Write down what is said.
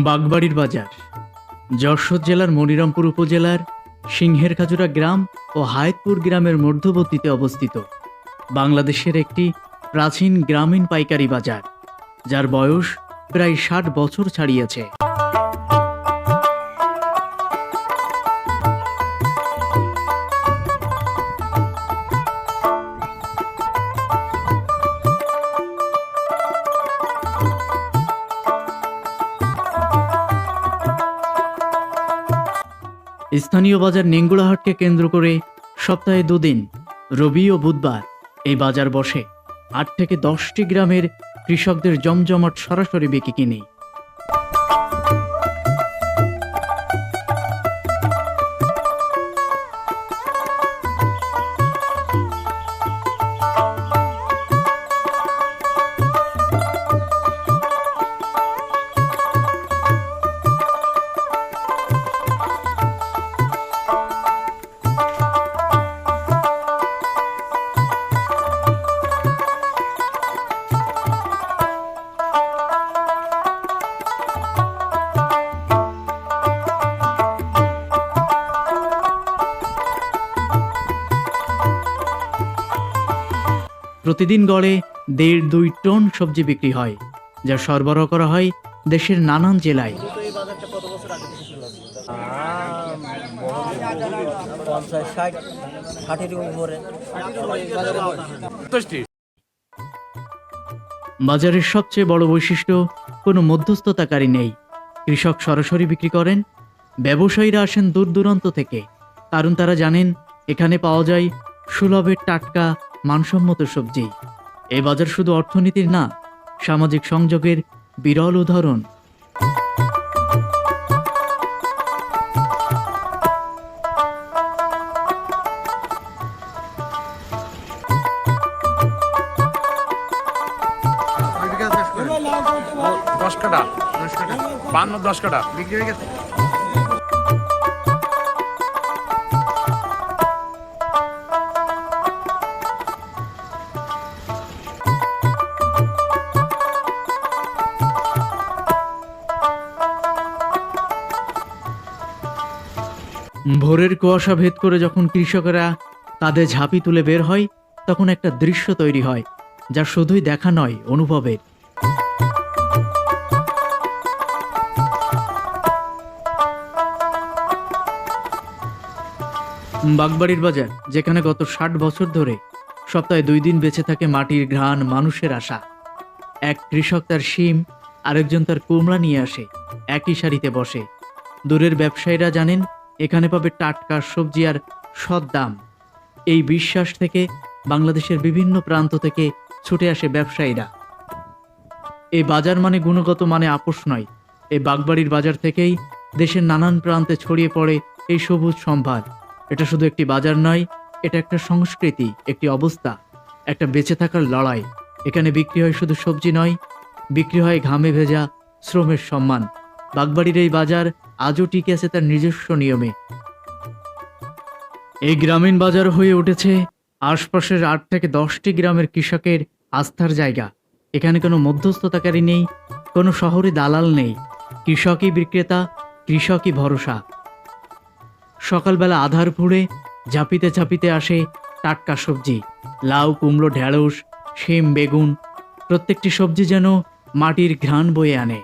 বাগবাড়ির বাজার, যশোর জেলার মনিরামপুর উপজেলার সিংহের খাজুরা গ্রাম ও হায়তপুর গ্রামের মধ্যবর্তীতে অবস্থিত বাংলাদেশের একটি প্রাচীন গ্রামীণ পাইকারি বাজার, যার বয়স প্রায় ষাট বছর ছাড়িয়েছে। স্থানীয় বাজার নেঙ্গুড়াহাটকে কেন্দ্র করে সপ্তাহে দুদিন, রবি ও বুধবার এই বাজার বসে। আট থেকে দশটি গ্রামের কৃষকদের জমজমাট সরাসরি বিক্রি কিনে। প্রতিদিন গড়ে দেড় দুই টন সবজি বিক্রি হয়, যা সরবরাহ করা হয় দেশের নানান জেলায়। বাজারের সবচেয়ে বড় বৈশিষ্ট্য, কোনো মধ্যস্থতাকারী নেই। কৃষক সরাসরি বিক্রি করেন, ব্যবসায়ীরা আসেন দূর দূরান্ত থেকে। কারণ তারা জানেন, এখানে পাওয়া যায় সুলভের টাটকা মানসম্মত সবজি। এই বাজার শুধু অর্থনীতির না সামাজিক সংযোগের বিরল উদাহরণ। দশ কাটা বান্ন দশ কাটা বিক্রি হয়ে গেছে। ভোরের কুয়াশা ভেদ করে যখন কৃষকেরা তাদের ঝাঁপি তুলে বের হয়, তখন একটা দৃশ্য তৈরি হয়, যা শুধুই দেখা নয়, অনুভবের। বাগবাড়ির বাজার, যেখানে গত ষাট বছর ধরে সপ্তাহে দুই দিন বেঁচে থাকে মাটির ঘ্রাণ মানুষের আশা। এক কৃষক তার শিম, আরেকজন তার কুমড়া নিয়ে আসে, একই সারিতে বসে। দূরের ব্যবসায়ীরা জানেন এখানে পাবে টাটকা সবজি আর সৎ দাম। এই বিশ্বাস থেকে বাংলাদেশের বিভিন্ন প্রান্ত থেকে ছুটে আসে ব্যবসায়ীরা। এই বাজার মানে গুণগত মানে আপোষ নয়। এই বাগবাড়ির বাজার থেকেই দেশের নানান প্রান্তে ছড়িয়ে পড়ে এই সবুজ সম্ভার। এটা শুধু একটি বাজার নয়, এটা একটা সংস্কৃতি, একটি অবস্থা, একটা বেঁচে থাকার লড়াই। এখানে বিক্রি হয় শুধু সবজি নয়, বিক্রি হয় ঘামে ভেজা শ্রমের সম্মান। বাগবাড়ির এই বাজার আজও টিকে আছে তার নিজস্ব নিয়মে। এই গ্রামীণ বাজার হয়ে উঠেছে আশপাশের আট থেকে দশটি গ্রামের কৃষকের আস্থার জায়গা। এখানে কোনো মধ্যস্থতাকারী নেই, কোনো শহরে দালাল নেই, কৃষকই বিক্রেতা, কৃষকই ভরসা। সকালবেলা আধার ফুড়ে ঝাঁপিতে ঝাঁপিতে আসে টাটকা সবজি, লাউ, কুমড়ো ঢেঁড়স শিম, বেগুন, প্রত্যেকটি সবজি যেন মাটির ঘ্রাণ বয়ে আনে।